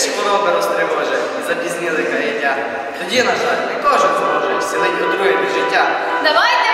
ж хвороби розтривожив і запізнили каяття. Тоді, на жаль, не кожен зможе сілить отруєне життя. Давайте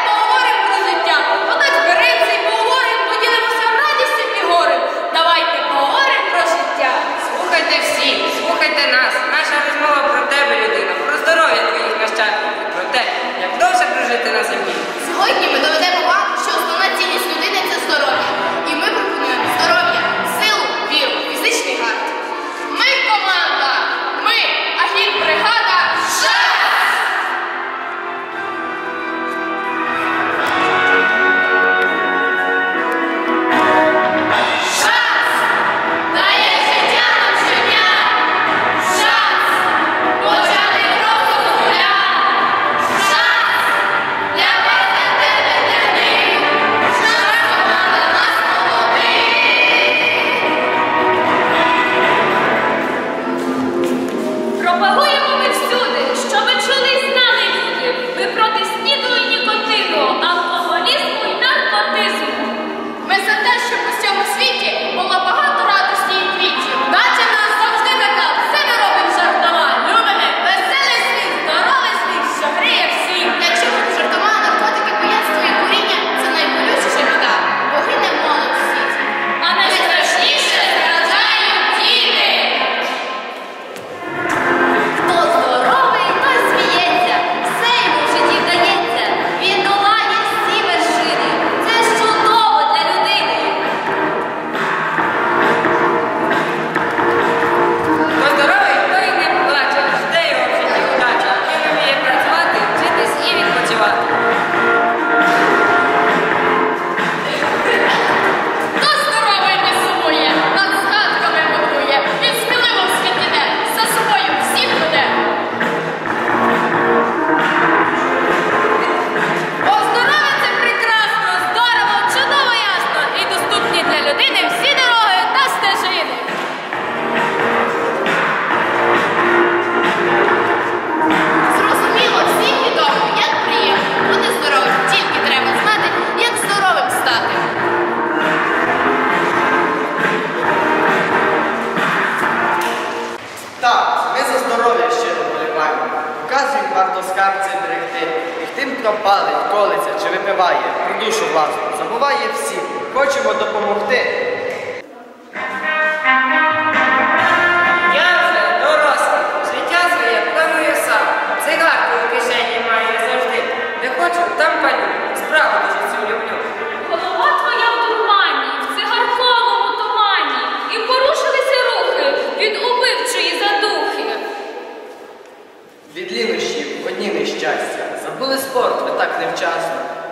забуває про душу власну, забуває всім. Хочемо допомогти,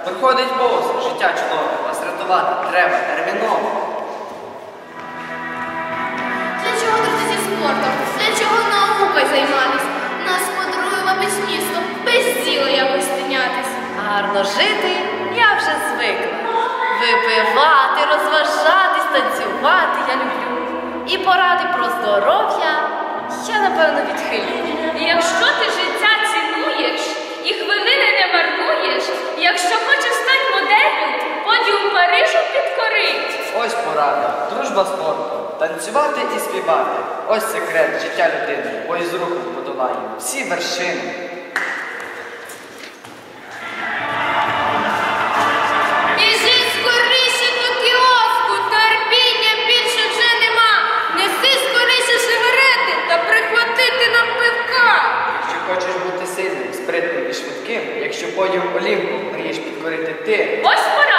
Виходить повз життя чоловіка, вас рятувати треба терміново. Для чого трати зі спортом? Для чого наукою займатися? Нас подарує без місто, без діла якось тинятись. Гарно жити я вже звикла. Випивати, розважатись, танцювати я люблю. І поради про здоров'я я, напевно, відхилю. І Якщо ти життя цінуєш і хвилини не марнуєш, порада, дружба спорту, танцювати і співати. Ось секрет життя людини, бо із руку подолає всі вершини. Хочеш бути сильним, спритним і швидким, якщо потім олімпу мрієш підкорити ти. Ось пора!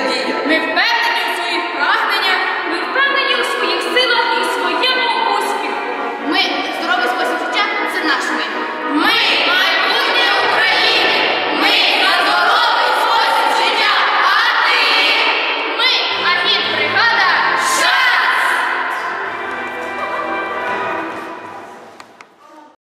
dia.